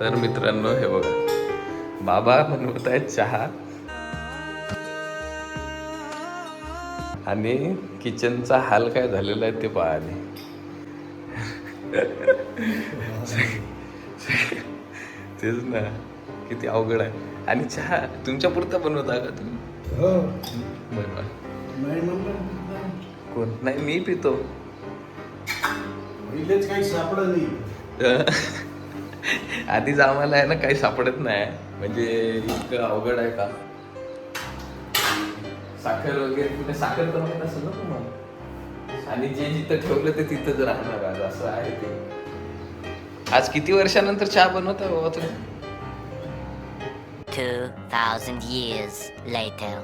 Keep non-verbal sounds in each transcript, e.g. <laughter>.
तर मित्रांनो हे बघा. बाबा बनवत आहेत चहा. आणि किचनचा हाल काय झालेला आहे ते पाहणे तेच ना किती अवघड आहे. आणि चहा तुमच्या पुरता बनवता का तुम्ही? हो. बरोबर कोण? नाही मी पितो. काही नाही. <laughs> आधीच आम्हाला आहे ना काही सापडत नाही. म्हणजे इतकं अवघड आहे का? साखर वगैरे कुठे साखर तर माहीत असेल ना तुम्हाला? आणि जे जिथं ठेवलं ते तिथंच राहणार आज असं आहे ते. आज किती वर्षानंतर चहा बनवता बाबा तुम्ही? 2,000 years later.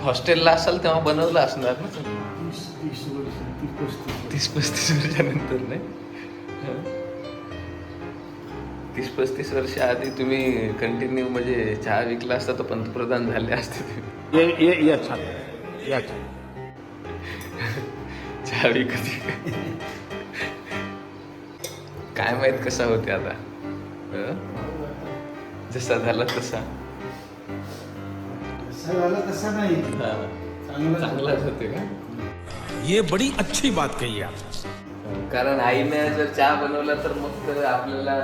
हॉस्टेलला असाल तेव्हा बनवलं असणार ना तुम्ही? तीस तीस वर्ष तीस पस्तीस तीस पस्तीस वर्षानंतर नाही? हं? तीस पस्तीस वर्ष आधी तुम्ही कंटिन्यू म्हणजे चहा विकला असता तर पंतप्रधान झाले असते तुम्ही. ये ये <laughs> चहा विकत काय माहीत कसा होते आता? हं? जसा झाला तसा. तसा झाला तसा नाही. हा. चांगला चांगलाच होते का? ये बड़ी अच्छी बात कही आप कारण आईने जर चहा बनवला तर मग तर आपल्याला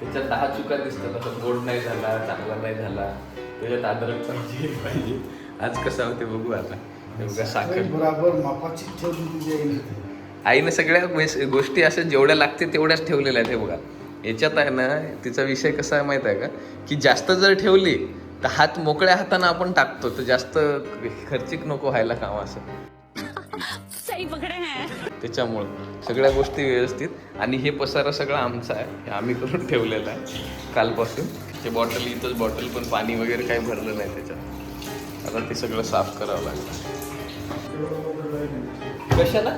त्याच्यात दहा चुका दिसतात. असं गोड नाही झाला चांगला नाही झाला. त्याच्यात अद्रक पाहिजे <laughs> हे पाहिजे. आज कसा होते बघू आता. हे बघा साखर बराबर मापाची ठेवली तुझ्या आईने सगळ्या गोष्टी अशा जेवढ्या लागते तेवढ्याच ठेवलेल्या आहेत हे बघा. याच्यात आहे ना तिचा विषय कसा आहे माहीत आहे का? की जास्त जर ठेवली तर हात मोकळ्या हाताने आपण टाकतो. तर जास्त खर्चिक नको व्हायला काम असं. त्याच्यामुळं सगळ्या गोष्टी व्यवस्थित. आणि हे पसारा सगळा आमचा आहे. हे आम्ही करून ठेवलेला आहे कालपासून. ते बॉटल इथंच बॉटल पण पाणी वगैरे काही भरलं नाही त्याच्यात. आता ते सगळं साफ करावं लागलं. कशाला?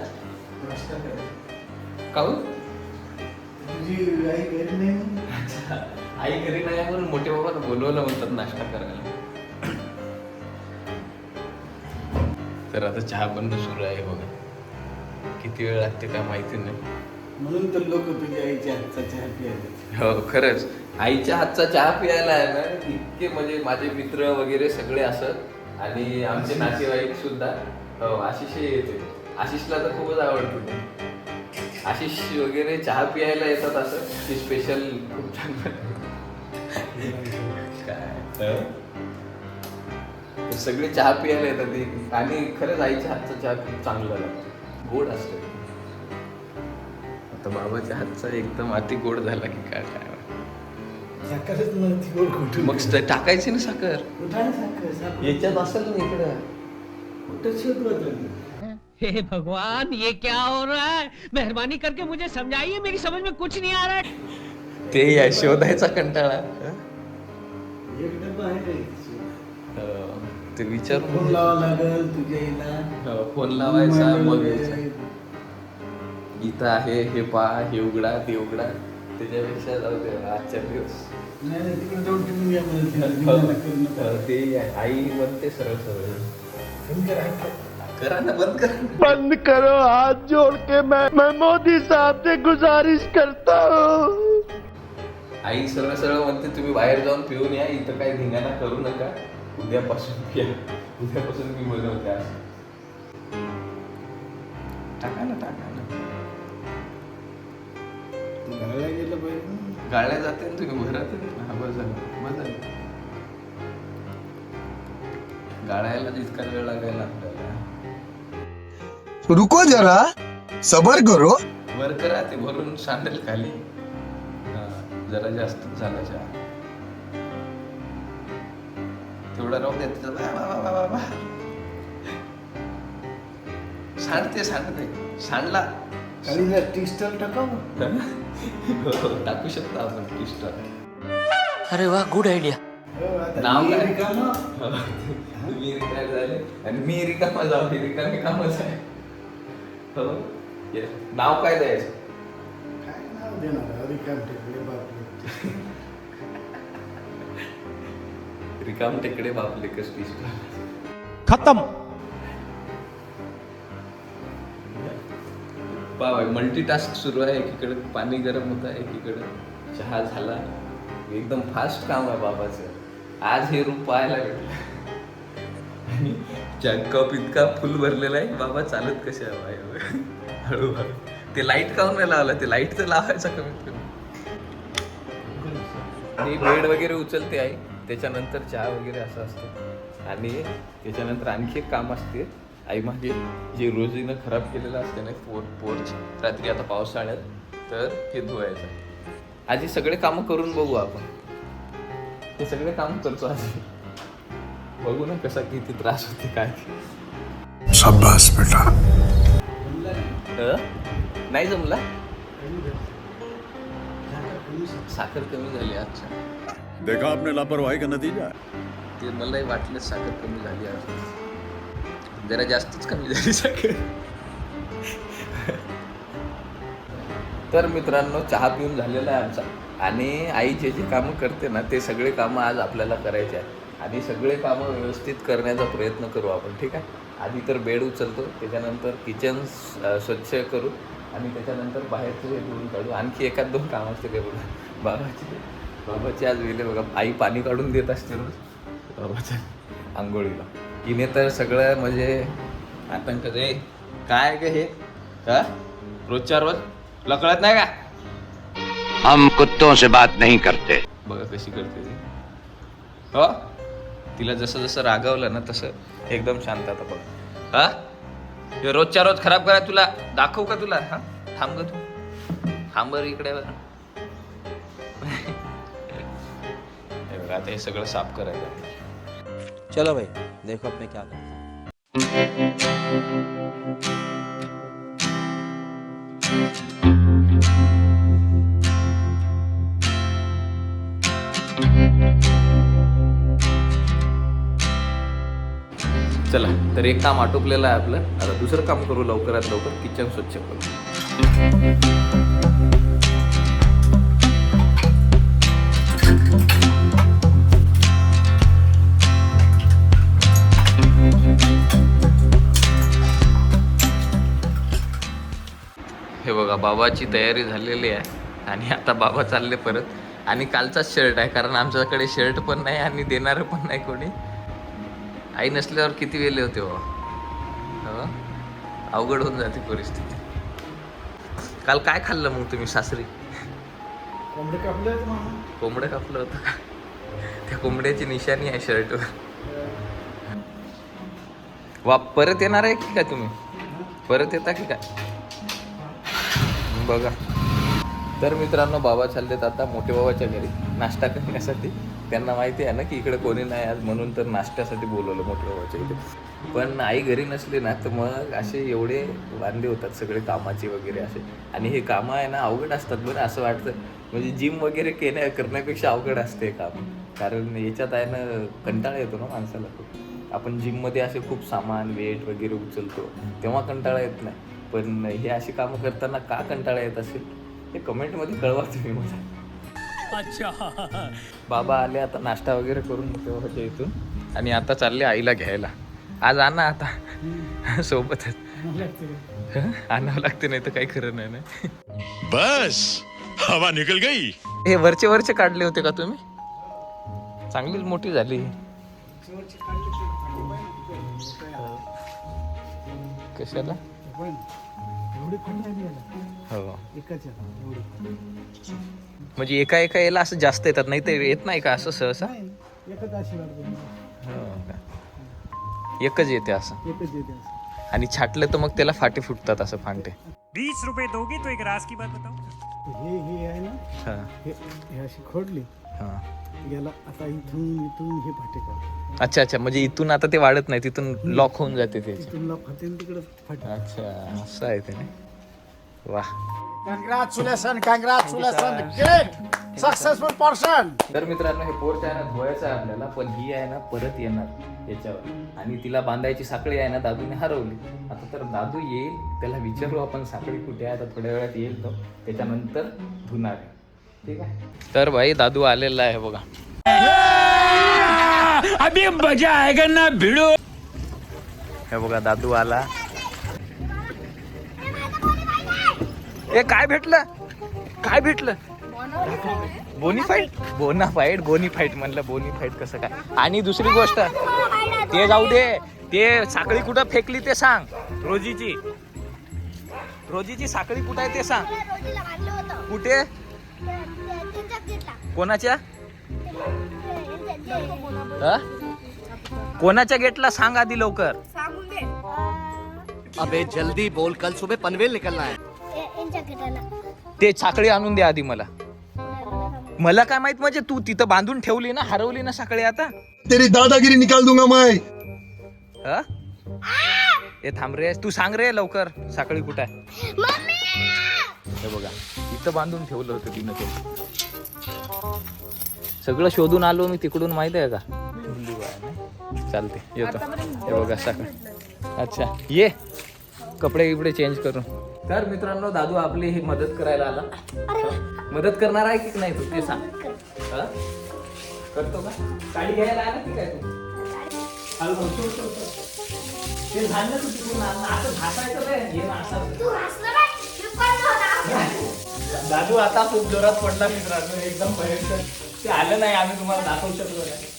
काहून? आई घरी नाही म्हणून मोठे बाबा बोलवलं म्हणतात नाश्ता करायला. तर आता चहा बंद सुरू आहे बघा. किती वेळ लागते काय माहिती नाही म्हणून तर लोक तुझ्या आईच्या हातचा चहा प्यायला. हो खरंच. आईच्या हातचा चहा प्यायला आहे ना इतके म्हणजे माझे मित्र वगैरे सगळे असत आणि आमचे नातेवाईक सुद्धा हो आशिष येते. आशिषला तर खूपच आवडतो. ते. आशिष वगैरे चहा प्यायला येतात असं ते स्पेशल खूप छान काय? हो? सगळे चहा प्यायला येतात. आणि खरंच आईच्या हातचा चहा खूप चांगला लागतो. गोड असतो. आता बाबाच्या हातचा एकदम अति गोड झाला की काय काय साखरच नव्हती गोड कुठून मग टाकायची ना साखर? याच्यात असेल ना इकडं. कुठं हे भगवान ये क्या हो रहा है? मेहरबानी करके मुझे समझाइए मेरी समझ में कुछ नहीं आ रहा है। ते या शोधायचा कंटाळा हं? एक डब्बा आहे हो, ते विचारून फोन लावा लागल तुझ्या आईला हो, फोन लावायचा मग. इथं आहे हे पहा हे उघडा ते उघडा. त्याच्यापेक्षा जाऊ दे आजच्या दिवस. ते. आई म्हणते सरळ सरळ. करा बंद करो हाथ जोड़ के मैं मैं मोदी साहब से गुजारिश करता हूँ। आई सरळ सरळ म्हणते तुम्ही बाहेर जाऊन पिऊन या इथं काही धिंगाणा करू नका. उद्यापासून पिया उद्यापासून मी बनवते असं टाका ना टाका ना घराला गेलं पाहिजे ना. गाळ्या जाते ना तुम्ही भरत हा बस झालं बस झालं गाळ्याला जितका वेळ लागायला आपल्याला रुको जरा सबर करो वर करा ते भरून सांडेल खाली जरा जास्त झाला चहा तेवढा राहू द्या वा, वा, वा, वा, वा. सांडते सांडते. सांडला. काळीला टी स्टॉल टाकावं. हो, टाकू शकतो आपण पिस्टॉल अरे वाह गुड हो, आता नाव हे काय? रिकामं. तुम्ही रिटायर झाले. आणि मी रिकामा जाऊ हे रिकामी कामच आहे हो ये. नाव काय द्यायचं? काय नाव देणार? रिकाम टेकडे बापरे. रिकाम टेकडे बापले कस पिस्टॉल खत्म. मल्टीटास्क सुरू आहे एकीकडे पाणी गरम होत आहे एकीकडे चहा झाला. एकदम फास्ट काम आहे बाबाचं. आज हे रूप पाहायला भेटलं. आणि चा- कप इतका फुल भरलेला आहे बाबा चालत कसे आहे बाई? हळूहळू ते लाइट काऊन नाही लावलं? ते लाइट तर लावायचं कमीत कमी. आणि बेड वगैरे उचलते आहे त्याच्यानंतर चहा वगैरे असं असतं. आणि त्याच्यानंतर आणखी एक काम असते. आई माझे जे रोजीनं खराब केलेलं असते ना पोर पोर्च रात्री आता पावसाळ्यात तर हे धुवायचं. आधी सगळे कामं करून बघू आपण. हे सगळे काम करतो आधी बघू ना कसा किती त्रास होते काय. ते. बेटा? नाही जमला? साखर कमी झाली अच्छा. देखा आपने लापरवाही का नतीजा ते मलाही वाटलं साखर कमी झाली आहे जरा जास्तच कमी झाली साखर तर मित्रांनो चहा पिऊन झालेला आहे आमचा. आणि आई जे जे कामं करते ना ते सगळे कामं आज आपल्याला करायचे आहे आणि सगळे कामं व्यवस्थित करण्याचा प्रयत्न करू आपण ठीक आहे? आधी तर बेड उचलतो त्याच्यानंतर किचन स्वच्छ करू आणि त्याच्यानंतर बाहेरचं हे धुवून काढू. आणखी एखाद दोन काम असते ते बघा. बाबाची बाबाची आज वेळे बघा. आई पाणी काढून देत असते रोज. बाबाच्या. आंघोळीला. तिने तर सगळं म्हणजे आतंक रे काय ग हे? का रोजच्या रोज? लकळत नाही का? हम कुत्तों से बात नहीं करते. बघा कशी करते ती. हो? तिला जसं जसं रागवलं ना तसं एकदम शांत आता बघ. हा? रोजच्या रोज खराब करा तुला. दाखवू का तुला? हा? थांब ग तू. थांब इकडे बघ. हे बघा आता हे सगळं साफ करायचं चलो भाई देखो अब मैं क्या करूं चला तर एक काम आटोपलेलं आहे आपलं. आता दुसरं काम करू लवकरात लवकर किचन स्वच्छ करू. बाबाची तयारी झालेली आहे. आणि आता बाबा चालले परत. आणि कालचाच शर्ट आहे कारण आमच्याकडे शर्ट पण नाही आणि देणारं पण नाही कोणी. आई नसल्यावर किती वेळे होते हो हो? अवघड होऊन जाते परिस्थिती. काल काय खाल्लं मग तुम्ही सासरी? कोंबडे कापले कोंबडं कापलं होतं का? त्या कोंबड्याची निशाणी आहे शर्टवर वा परत येणार आहे की काय तुम्ही? परत येता की काय? बघा. तर मित्रांनो बाबा चाललेत आता मोठे बाबाच्या घरी. नाश्ता करण्यासाठी. त्यांना माहिती आहे ना की इकडे कोणी नाही आज म्हणून तर नाश्त्यासाठी बोलवलं मोठ्या बाबाच्या इथे. पण आई घरी नसली ना तर मग असे एवढे वांदे होतात सगळे कामाचे वगैरे असे. आणि हे कामं आहे ना अवघड असतात बरं असं वाटतं. म्हणजे जिम वगैरे केल्या करण्यापेक्षा अवघड असते हे काम. कारण याच्यात आहे ना कंटाळा येतो ना माणसाला खूप. आपण जिममध्ये असे खूप सामान वेट वगैरे उचलतो. तेव्हा कंटाळा येत नाही. पण हे अशी कामं करताना का कंटाळा येत असेल हे कमेंटमध्ये कळवा तुम्ही मला. अच्छा. बाबा आले आता नाश्ता वगैरे करून तेव्हाच्या इथून. आणि आता चालले आईला घ्यायला. आज आणा आता. सोबतच. हं? आणावं लागते नाही तर काही खरं नाही ना. बस. हवा निकल गई. हे वरचे वरचे काढले होते का तुम्ही? चांगलीच मोठी झाली. कशाला? पण एवढी फंड नाही याला हो. एकाच एवढी. म्हणजे एका एका याला असं जास्त येतात नाही तर येत नाही का असं सहसा? नाही एकच आशीर्वाद. हो का? एकच येते असं. एकच येते असं. आणि छाटलं तर मग त्याला फाटे फुटतात असं फांटे. बीस रुपए दोगी तो एक राज की बात बताऊं? हे हे आहे ना हा. हे हे अशी खोडली. हा. याला आता इथून इथून हे फाटे अच्छा अच्छा. म्हणजे इथून आता ते वाढत नाही तिथून लॉक होऊन जाते त्याचे तिथून लॉक फाटे तिकडे फाटे अच्छा असं आहे ते वा. Congratulation congratulation great successful person तर मित्रांनो हे पोर्च आहे ना धुवायचं आहे आपल्याला पण ही आहे ना परत येणार याच्यावर. आणि तिला बांधायची साखळी आहे ना दादूने हरवली. आता तर दादू येईल त्याला विचारू आपण साखळी कुठे आहे आता थोड्या वेळात येईल तो. त्याच्यानंतर धुणार आहे. ठीक आहे. तर भाई दादू आलेला आहे बघा. अभी मजा आएगा ना भिड़ो। हे बघा दादू आला. हे काय भेटलं? काय भेटलं? बोनीफाईट बोनाफाईट बोनीफाईट म्हणलं बोनीफाईट कसं काय? आणि दुसरी गोष्ट ते जाऊ दे. ते साखळी कुठं फेकली ते सांग. रोजीची. रोजीची साखळी कुठं आहे ते सांग. कुठे? कोणाच्या? कोणाच्या गेटला सांग आधी लवकर. अबे जल्दी बोल. कल सुबह पनवेल निकलना है। ते साखळी आणून द्या आधी मला. मला काय माहीत म्हणजे तू तिथं बांधून ठेवली ना हरवली ना साखळी आता? तेरी दादागिरी निकाल दूंगा मैं। अ? ए थांब रे. तू सांग रे लवकर. साखळी कुठं आहे? हे बघा इथं बांधून ठेवलं होतं तिनं ते. सगळं शोधून आलो मी तिकडून माहीत आहे का? चालते येतो. हे बघा सकाळ अच्छा ये. कपडे बिपडे चेंज करून. तर मित्रांनो दादू आपली ही मदत करायला आला. मदत करणार आहे की नाही तू? ते सांग. करतो का? गाडी घ्यायला आला की काय तू? हळू ते झालं तू तिकडून असं घासायचं हे असं दादू आता खूप जोरात पडला मित्रांनो. एकदम भयंकर. ते आलं नाही आम्ही तुम्हाला दाखवू शकलो नाही.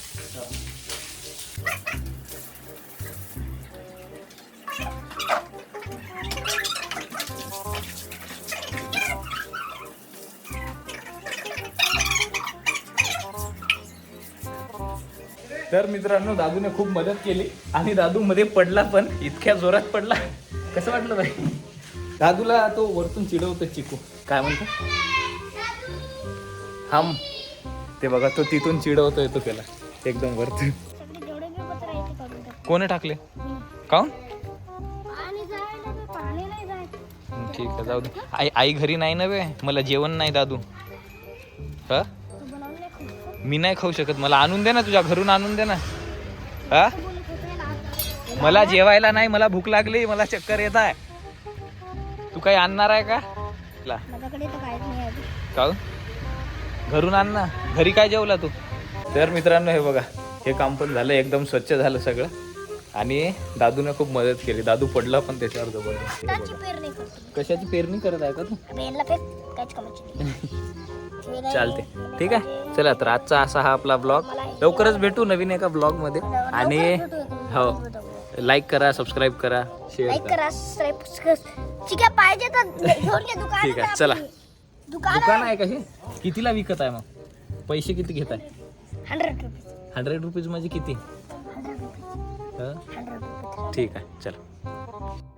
तर मित्रांनो दादूने खूप मदत केली. आणि दादू मध्ये पडला पण इतक्या जोरात पडला. कसं वाटलं बाई? दादूला तो वरतून चिडवतो चिकू. काय म्हणतो? हम ते बघा तो तिथून चिडवतोय तो त्याला. एकदम वरतून. कोणी टाकले? काऊन? ठीक आहे जाऊ दे. आई आई घरी नाही ना बे? मला जेवण नाही दादू. हा? मी नाही खाऊ शकत. मला आणून दे ना तुझ्या घरून आणून दे ना. हा? मला जेवायला नाही मला भूक लागली मला चक्कर येत आहे. तू काही आणणार आहे का? ला. काऊन घरून आण ना. घरी काय जेवला तू? तर मित्रांनो हे बघा हे काम पण झालं एकदम स्वच्छ झालं सगळं. आणि दादूने खूप मदत केली. दादू पडला पण त्याच्यावर जबरदस्त कशाची पेरणी करत? आहे का तू? <laughs> चालते ठीक आहे. चला तर आजचा असा हा आपला ब्लॉग लवकरच भेटू नवीन एका ब्लॉगमध्ये. आणि हो. लाईक करा सबस्क्राईब करा शेअर लाईक करा. करा सबस्क्राईब ठीक आहे पाहिजे तर घेऊन दुकान ठीक आहे, चला. दुकान दुकान आहे. का हे? कितीला विकत आहे मग? पैसे किती घेत आहे? हंड्रेड रुपीज हंड्रेड रुपीज म्हणजे किती? हंड्रेड रुपीज हं? हंड्रेड रुपीज ठीक आहे चला.